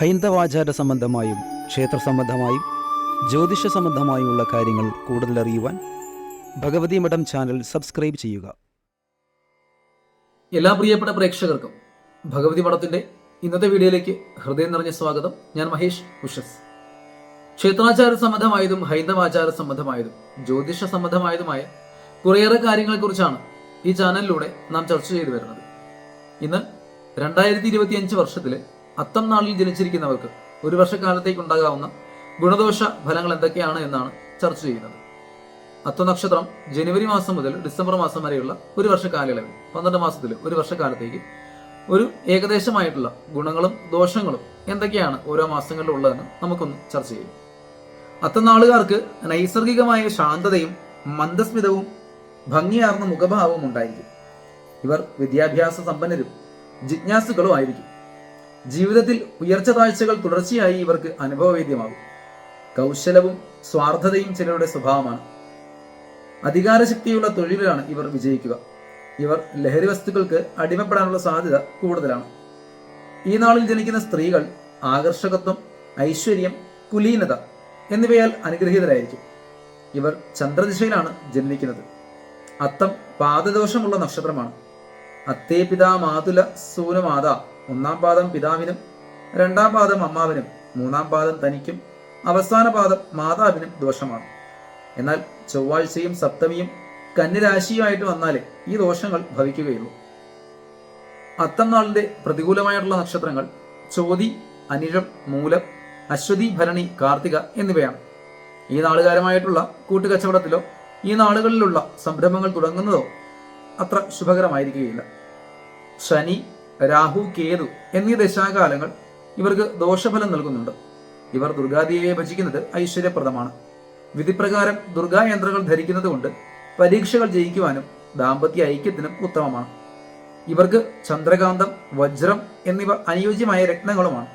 ഹൈന്ദവാചാര സംബന്ധമായും ക്ഷേത്ര സംബന്ധമായും ജ്യോതിഷ സംബന്ധമായുമുള്ള കാര്യങ്ങൾ കൂടുതൽ അറിയുവാൻ ഭഗവതി മഠം ചാനൽ സബ്സ്ക്രൈബ് ചെയ്യുക. എല്ലാ പ്രിയപ്പെട്ട പ്രേക്ഷകർക്കും ഭഗവതി മഠത്തിന്റെ ഇന്നത്തെ വീഡിയോയിലേക്ക് ഹൃദയം നിറഞ്ഞ സ്വാഗതം. ഞാൻ മഹേഷ് കുഷസ് ക്ഷേത്രാചാര സംബന്ധമായതും ഹൈന്ദവാചാര സംബന്ധമായതും ജ്യോതിഷ സംബന്ധമായതുമായ കുറേയേറെ കാര്യങ്ങളെക്കുറിച്ചാണ് ഈ ചാനലിലൂടെ നാം ചർച്ച ചെയ്തു വരുന്നത്. ഇന്ന് രണ്ടായിരത്തി ഇരുപത്തിയഞ്ച് വർഷത്തിലെ അത്തം നാളിൽ ജനിച്ചിരിക്കുന്നവർക്ക് ഒരു വർഷക്കാലത്തേക്ക് ഉണ്ടാകാവുന്ന ഗുണദോഷ ഫലങ്ങൾ എന്തൊക്കെയാണ് എന്നാണ് ചർച്ച ചെയ്യുന്നത്. അത്ത നക്ഷത്രം ജനുവരി മാസം മുതൽ ഡിസംബർ മാസം വരെയുള്ള ഒരു വർഷ കാലയളവിൽ പന്ത്രണ്ട് മാസത്തിൽ ഒരു വർഷക്കാലത്തേക്ക് ഒരു ഏകദേശമായിട്ടുള്ള ഗുണങ്ങളും ദോഷങ്ങളും എന്തൊക്കെയാണ് ഓരോ മാസങ്ങളിലും ഉള്ളതെന്ന് നമുക്കൊന്ന് ചർച്ച ചെയ്യാം. അത്തനാളുകാർക്ക് നൈസർഗികമായ ശാന്തതയും മന്ദസ്മിതവും ഭംഗിയാർന്ന മുഖഭാവവും ഉണ്ടായിരിക്കും. ഇവർ വിദ്യാഭ്യാസ സമ്പന്നരും ജിജ്ഞാസുകളും ആയിരിക്കും. ജീവിതത്തിൽ ഉയർച്ച താഴ്ചകൾ തുടർച്ചയായി ഇവർക്ക് അനുഭവവേദ്യമാകും. കൗശലവും സ്വാർത്ഥതയും ചിലരുടെ സ്വഭാവമാണ്. അധികാരശക്തിയുള്ള തൊഴിലാണ് ഇവർ വിജയിക്കുക. ഇവർ ലഹരി വസ്തുക്കൾക്ക് അടിമപ്പെടാനുള്ള സാധ്യത കൂടുതലാണ്. ഈ നാളിൽ ജനിക്കുന്ന സ്ത്രീകൾ ആകർഷകത്വം ഐശ്വര്യം കുലീനത എന്നിവയാൽ അനുഗ്രഹീതരായിരിക്കും. ഇവർ ചന്ദ്രദിശയിലാണ് ജനിക്കുന്നത്. അത്തം പാദദോഷമുള്ള നക്ഷത്രമാണ്. അത്തേ പിതാ മാതുല സൂനമാത ഒന്നാം പാദം പിതാവിനും രണ്ടാം പാദം അമ്മാവിനും മൂന്നാം പാദം തനിക്കും അവസാന പാദം മാതാവിനും ദോഷമാണ്. എന്നാൽ ചൊവ്വാഴ്ചയും സപ്തമിയും കന്നിരാശിയുമായിട്ട് വന്നാലേ ഈ ദോഷങ്ങൾ ഭവിക്കുകയുള്ളൂ. അത്തം നാളിന്റെ പ്രതികൂലമായിട്ടുള്ള നക്ഷത്രങ്ങൾ ചോതി അനിഴം മൂലം അശ്വതി ഭരണി കാർത്തിക എന്നിവയാണ്. ഈ നാളുകാരമായിട്ടുള്ള കൂട്ടുകച്ചവടത്തിലോ ഈ നാളുകളിലുള്ള സംരംഭങ്ങൾ തുടങ്ങുന്നതോ അത്ര ശുഭകരമായിരിക്കുകയില്ല. ശനി രാഹു കേതു എന്നീ ദശാകാലങ്ങൾ ഇവർക്ക് ദോഷഫലം നൽകുന്നുണ്ട്. ഇവർ ദുർഗാദേവിയെ ഭജിക്കുന്നത് ഐശ്വര്യപ്രദമാണ്. വിധിപ്രകാരം ദുർഗായന്ത്രങ്ങൾ ധരിക്കുന്നത് കൊണ്ട് പരീക്ഷകൾ ജയിക്കുവാനും ദാമ്പത്യ ഐക്യത്തിനും ഉത്തമമാണ്. ഇവർക്ക് ചന്ദ്രകാന്തം വജ്രം എന്നിവ അനുയോജ്യമായ രത്നങ്ങളുമാണ്.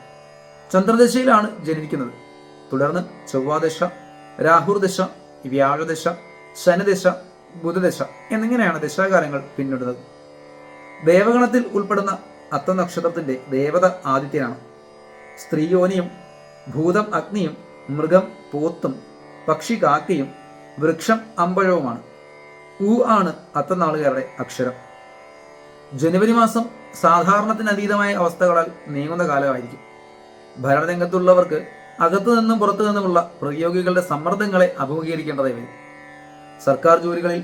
ചന്ദ്രദശയിലാണ് ജനിക്കുന്നത്. തുടർന്ന് ചൊവ്വാദശ രാഹുർദശ വ്യാഴദശ ശനിദശ ബുധദശ എന്നിങ്ങനെയാണ് ദശാകാലങ്ങൾ പിന്നിടുന്നത്. ദേവഗണത്തിൽ ഉൾപ്പെടുന്ന അത്ത നക്ഷത്രത്തിന്റെ ദേവത ആദിത്യനാണ്. സ്ത്രീയോനിയും ഭൂതം അഗ്നിയും മൃഗം പോത്തും പക്ഷി കാക്കയും വൃക്ഷം അമ്പഴവുമാണ്. ഉ ആണ് അത്തനാളുകാരുടെ അക്ഷരം. ജനുവരി മാസം സാധാരണത്തിനതീതമായ അവസ്ഥകളാൽ നീങ്ങുന്ന കാലമായിരിക്കും. ഭരണരംഗത്തുള്ളവർക്ക് അകത്തു നിന്നും പുറത്തു നിന്നുമുള്ള പ്രതിയോഗികളുടെ സമ്മർദ്ദങ്ങളെ അഭിമുഖീകരിക്കേണ്ടതായി വരും. സർക്കാർ ജോലികളിൽ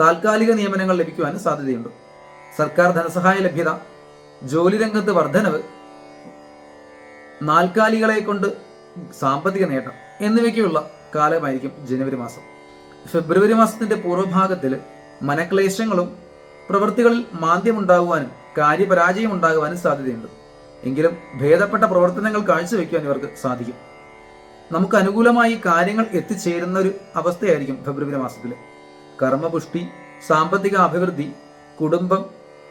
താൽക്കാലിക നിയമനങ്ങൾ ലഭിക്കുവാനും സാധ്യതയുണ്ട്. സർക്കാർ ധനസഹായ ലഭ്യത ജോലി രംഗത്ത് വർധനവ് നാൽക്കാലികളെ കൊണ്ട് സാമ്പത്തിക നേട്ടം എന്നിവയ്ക്കുള്ള കാലമായിരിക്കും ജനുവരി മാസം. ഫെബ്രുവരി മാസത്തിന്റെ പൂർവഭാഗത്തിൽ മനക്ലേശങ്ങളും പ്രവൃത്തികളിൽ മാന്ദ്യമുണ്ടാകുവാനും കാര്യപരാജയം ഉണ്ടാകുവാനും സാധ്യതയുണ്ട്. എങ്കിലും ഭേദപ്പെട്ട പ്രവർത്തനങ്ങൾ കാഴ്ചവെക്കുവാൻ ഇവർക്ക് സാധിക്കും. നമുക്ക് അനുകൂലമായി കാര്യങ്ങൾ എത്തിച്ചേരുന്ന ഒരു അവസ്ഥയായിരിക്കും ഫെബ്രുവരി മാസത്തിൽ കർമ്മപുഷ്ടി സാമ്പത്തിക അഭിവൃദ്ധി കുടുംബം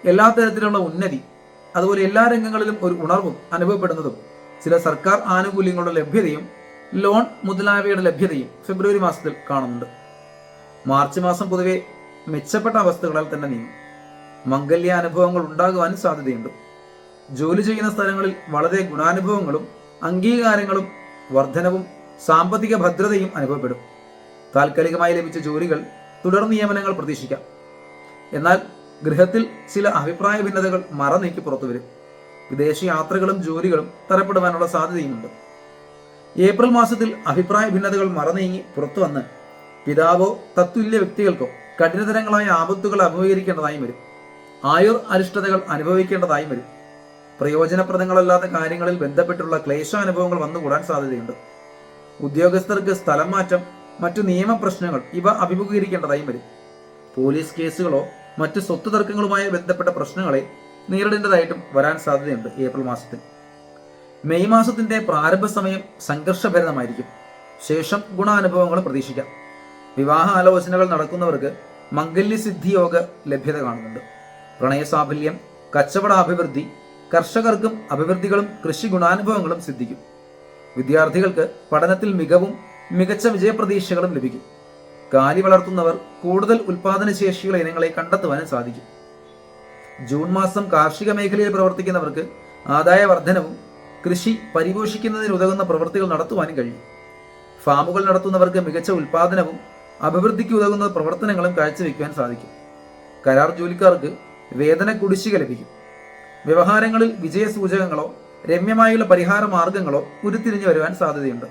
എല്ലാ തരത്തിലുള്ള ഉന്നതി അതുപോലെ എല്ലാ രംഗങ്ങളിലും ഒരു ഉണർവും അനുഭവപ്പെടുന്നതും ചില സർക്കാർ ആനുകൂല്യങ്ങളുടെ ലഭ്യതയും ലോൺ മുതലായവയുടെ ലഭ്യതയും ഫെബ്രുവരി മാസത്തിൽ കാണുന്നുണ്ട്. മാർച്ച് മാസം പൊതുവെ മെച്ചപ്പെട്ട അവസ്ഥകളാൽ തന്നെ നീങ്ങും. മംഗല്യ അനുഭവങ്ങൾ ഉണ്ടാകുവാനും സാധ്യതയുണ്ട്. ജോലി ചെയ്യുന്ന സ്ഥലങ്ങളിൽ വളരെ ഗുണാനുഭവങ്ങളും അംഗീകാരങ്ങളും വർധനവും സാമ്പത്തിക ഭദ്രതയും അനുഭവപ്പെടും. താൽക്കാലികമായി ലഭിച്ച ജോലികൾ തുടർ നിയമനങ്ങൾ പ്രതീക്ഷിക്കാം. എന്നാൽ ഗൃഹത്തിൽ ചില അഭിപ്രായ ഭിന്നതകൾ മറനീക്കി പുറത്തു വരും. വിദേശ യാത്രകളും ജോലികളും തരപ്പെടുവാനുള്ള സാധ്യതയുമുണ്ട്. ഏപ്രിൽ മാസത്തിൽ അഭിപ്രായ ഭിന്നതകൾ മറനീങ്ങി പുറത്തു വന്ന് പിതാവോ തത്തുല്യ വ്യക്തികൾക്കോ കഠിനതരങ്ങളായ ആപത്തുകൾ അഭിമുഖീകരിക്കേണ്ടതായും വരും. ആയുർ അരിഷ്ടതകൾ അനുഭവിക്കേണ്ടതായും വരും. പ്രയോജനപ്രദങ്ങളല്ലാത്ത കാര്യങ്ങളിൽ ബന്ധപ്പെട്ടുള്ള ക്ലേശാനുഭവങ്ങൾ വന്നുകൂടാൻ സാധ്യതയുണ്ട്. ഉദ്യോഗസ്ഥർക്ക് സ്ഥലം മാറ്റം മറ്റു നിയമപ്രശ്നങ്ങൾ ഇവ അഭിമുഖീകരിക്കേണ്ടതായി വരും. പോലീസ് കേസുകളോ മറ്റു സ്വത്ത് തർക്കങ്ങളുമായി ബന്ധപ്പെട്ട പ്രശ്നങ്ങളെ നേരിടേണ്ടതായിട്ടും വരാൻ സാധ്യതയുണ്ട് ഏപ്രിൽ മാസത്തിൽ. മെയ് മാസത്തിന്റെ പ്രാരംഭ സമയം സംഘർഷഭരിതമായിരിക്കും. ശേഷം ഗുണാനുഭവങ്ങൾ പ്രതീക്ഷിക്കാം. വിവാഹ ആലോചനകൾ നടക്കുന്നവർക്ക് മംഗല്യസിദ്ധി യോഗ ലഭ്യത കാണുന്നുണ്ട്. പ്രണയസാഫല്യം കച്ചവട അഭിവൃദ്ധി കർഷകർക്കും അഭിവൃദ്ധികളും കൃഷി ഗുണാനുഭവങ്ങളും സിദ്ധിക്കും. വിദ്യാർത്ഥികൾക്ക് പഠനത്തിൽ മികവും മികച്ച വിജയപ്രതീക്ഷകളും ലഭിക്കും. കാലി വളർത്തുന്നവർ കൂടുതൽ ഉൽപാദനശേഷിയുള്ള ഇനങ്ങളെ കണ്ടെത്തുവാനും സാധിക്കും. ജൂൺ മാസം കാർഷിക മേഖലയിൽ പ്രവർത്തിക്കുന്നവർക്ക് ആദായ വർധനവും കൃഷി പരിപോഷിക്കുന്നതിന് ഉതകുന്ന പ്രവൃത്തികൾ നടത്തുവാനും കഴിയും. ഫാമുകൾ നടത്തുന്നവർക്ക് മികച്ച ഉൽപാദനവും അഭിവൃദ്ധിക്ക് ഉതകുന്ന പ്രവർത്തനങ്ങളും കാഴ്ചവെക്കുവാൻ സാധിക്കും. കരാർ ജോലിക്കാർക്ക് വേതന കുടിശ്ശിക ലഭിക്കും. വ്യവഹാരങ്ങളിൽ വിജയസൂചകങ്ങളോ രമ്യമായുള്ള പരിഹാര മാർഗങ്ങളോ ഉരുത്തിരിഞ്ഞു വരുവാൻ സാധ്യതയുണ്ട്.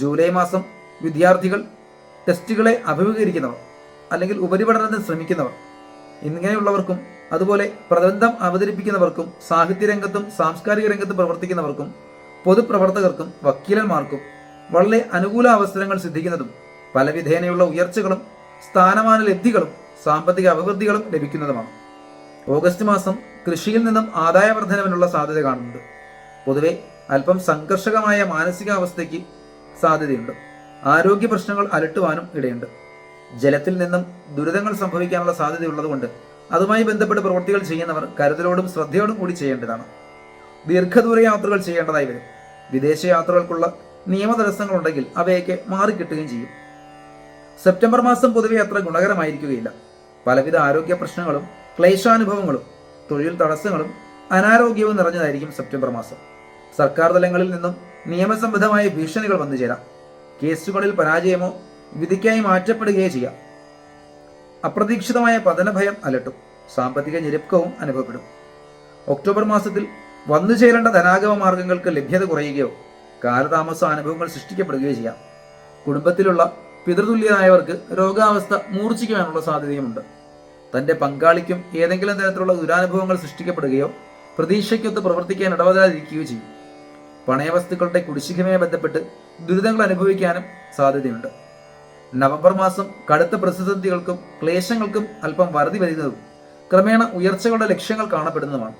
ജൂലൈ മാസം വിദ്യാർത്ഥികൾ ടെസ്റ്റുകളെ അഭിമുഖീകരിക്കുന്നവർ അല്ലെങ്കിൽ ഉപരിപഠനത്തിന് ശ്രമിക്കുന്നവർ ഇങ്ങനെയുള്ളവർക്കും അതുപോലെ പ്രബന്ധം അവതരിപ്പിക്കുന്നവർക്കും സാഹിത്യരംഗത്തും സാംസ്കാരിക രംഗത്തും പ്രവർത്തിക്കുന്നവർക്കും പൊതുപ്രവർത്തകർക്കും വക്കീലന്മാർക്കും വളരെ അനുകൂല അവസരങ്ങൾ സിദ്ധിക്കുന്നതും പല വിധേനയുള്ള ഉയർച്ചകളും സ്ഥാനമാന ലബ്ധികളും സാമ്പത്തിക അഭിവൃദ്ധികളും ലഭിക്കുന്നതുമാണ്. ഓഗസ്റ്റ് മാസം കൃഷിയിൽ നിന്നും ആദായ വർധനവിനുള്ള സാധ്യത കാണുന്നുണ്ട്. പൊതുവെ അല്പം സംഘർഷകമായ മാനസികാവസ്ഥയ്ക്ക് സാധ്യതയുണ്ട്. ആരോഗ്യ പ്രശ്നങ്ങൾ അലട്ടുവാനും ഇടയുണ്ട്. ജലത്തിൽ നിന്നും ദുരിതങ്ങൾ സംഭവിക്കാനുള്ള സാധ്യതയുള്ളതുകൊണ്ട് അതുമായി ബന്ധപ്പെട്ട് പ്രവൃത്തികൾ ചെയ്യുന്നവർ കരുതലോടും ശ്രദ്ധയോടും കൂടി ചെയ്യേണ്ടതാണ്. ദീർഘദൂര യാത്രകൾ ചെയ്യേണ്ടതായി വരും. വിദേശ യാത്രകൾക്കുള്ള നിയമ തടസ്സങ്ങളുണ്ടെങ്കിൽ അവയൊക്കെ മാറിക്കിട്ടുകയും ചെയ്യും. സെപ്റ്റംബർ മാസം പൊതുവെ അത്ര ഗുണകരമായിരിക്കുകയില്ല. പലവിധ ആരോഗ്യ പ്രശ്നങ്ങളും ക്ലേശാനുഭവങ്ങളും തൊഴിൽ തടസ്സങ്ങളും അനാരോഗ്യവും നിറഞ്ഞതായിരിക്കും സെപ്റ്റംബർ മാസം. സർക്കാർ തലങ്ങളിൽ നിന്നും നിയമസംബന്ധമായ ഭീഷണികൾ വന്നു ചേരാം. കേസുകളിൽ പരാജയമോ വിധിക്കായി മാറ്റപ്പെടുകയോ ചെയ്യാം. അപ്രതീക്ഷിതമായ പതനഭയം അലട്ടും. സാമ്പത്തിക ഞെരുക്കവും അനുഭവപ്പെടും. ഒക്ടോബർ മാസത്തിൽ വന്നു ചേരേണ്ട ധനാഗമ മാർഗങ്ങൾക്ക് ലഭ്യത കുറയുകയോ കാലതാമസ അനുഭവങ്ങൾ സൃഷ്ടിക്കപ്പെടുകയോ ചെയ്യാം. കുടുംബത്തിലുള്ള പിതൃതുല്യനായവർക്ക് രോഗാവസ്ഥ മൂർച്ഛിക്കുവാനുള്ള സാധ്യതയുമുണ്ട്. തന്റെ പങ്കാളിക്കും ഏതെങ്കിലും തരത്തിലുള്ള ദുരാനുഭവങ്ങൾ സൃഷ്ടിക്കപ്പെടുകയോ പ്രതീക്ഷയ്ക്കൊത്ത് പ്രവർത്തിക്കാൻ ഇടപെടാതിരിക്കുകയോ ചെയ്യും. പണയവസ്തുക്കളുടെ കുടിശ്ശികയുമായി ബന്ധപ്പെട്ട് ദുരിതങ്ങൾ അനുഭവിക്കാനും സാധ്യതയുണ്ട്. നവംബർ മാസം കടുത്ത പ്രതിസന്ധികൾക്കും ക്ലേശങ്ങൾക്കും അല്പം വറുതി വരുന്നതും ക്രമേണ ഉയർച്ചകളുടെ ലക്ഷ്യങ്ങൾ കാണപ്പെടുന്നതുമാണ്.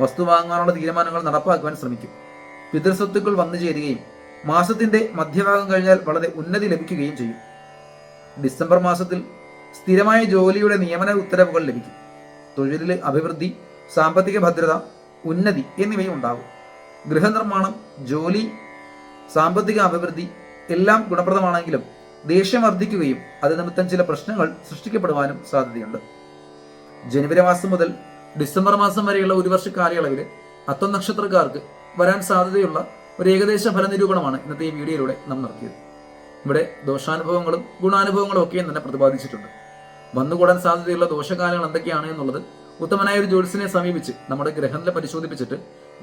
വസ്തു വാങ്ങാനുള്ള തീരുമാനങ്ങൾ നടപ്പാക്കുവാൻ ശ്രമിക്കും. പിതൃസ്വത്തുക്കൾ വന്നു ചേരുകയും മാസത്തിന്റെ മധ്യഭാഗം കഴിഞ്ഞാൽ വളരെ ഉന്നതി ലഭിക്കുകയും ചെയ്യും. ഡിസംബർ മാസത്തിൽ സ്ഥിരമായ ജോലിയുടെ നിയമന ഉത്തരവുകൾ ലഭിക്കും. തൊഴിലിലെ അഭിവൃദ്ധി സാമ്പത്തിക ഭദ്രത ഉന്നതി എന്നിവയും ഉണ്ടാകും. ഗൃഹനിർമ്മാണം ജോലി സാമ്പത്തിക അഭിവൃദ്ധി എല്ലാം ഗുണപ്രദമാണെങ്കിലും ദേഷ്യം വർദ്ധിക്കുകയും അത് നിമിത്തം ചില പ്രശ്നങ്ങൾ സൃഷ്ടിക്കപ്പെടുവാനും സാധ്യതയുണ്ട്. ജനുവരി മാസം മുതൽ ഡിസംബർ മാസം വരെയുള്ള ഒരു വർഷ കാലയളവിൽ അത്തം നക്ഷത്രക്കാർക്ക് വരാൻ സാധ്യതയുള്ള ഒരു ഏകദേശ ഫലനിരൂപണമാണ് ഇന്നത്തെ ഈ വീഡിയോയിലൂടെ നാം നടത്തിയത്. ഇവിടെ ദോഷാനുഭവങ്ങളും ഗുണാനുഭവങ്ങളും ഒക്കെയും തന്നെ പ്രതിപാദിച്ചിട്ടുണ്ട്. വന്നുകൂടാൻ സാധ്യതയുള്ള ദോഷകാലങ്ങൾ എന്തൊക്കെയാണ് എന്നുള്ളത് ഉത്തമനായ ഒരു ജ്യോത്സ്യനെ സമീപിച്ച് നമ്മുടെ ഗ്രഹനില പരിശോധിപ്പിച്ചിട്ട്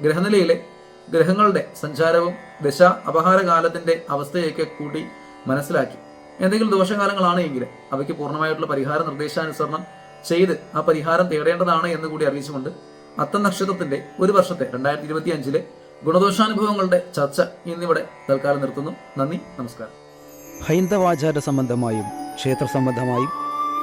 ഗ്രഹനിലയിലെ ഗ്രഹങ്ങളുടെ സഞ്ചാരവും ദശ അപഹാര കാലത്തിന്റെ അവസ്ഥയൊക്കെ കൂടി മനസ്സിലാക്കി. എന്തെങ്കിലും ദോഷകാലങ്ങളാണ് എങ്കിൽ അവയ്ക്ക് പൂർണമായിട്ടുള്ള പരിഹാര നിർദ്ദേശാനുസരണം ചെയ്ത് ആ പരിഹാരം തേടേണ്ടതാണ് എന്ന് കൂടി അറിയിച്ചുകൊണ്ട് അത്തം നക്ഷത്രത്തിന്റെ ഒരു വർഷത്തെ രണ്ടായിരത്തി ഇരുപത്തി അഞ്ചിലെ ഗുണദോഷാനുഭവങ്ങളുടെ ചർച്ച ഇന്നിവിടെ തൽക്കാലം നിർത്തുന്നു. നന്ദി നമസ്കാരം. ഹൈന്ദവാചാര സംബന്ധമായും ക്ഷേത്ര സംബന്ധമായും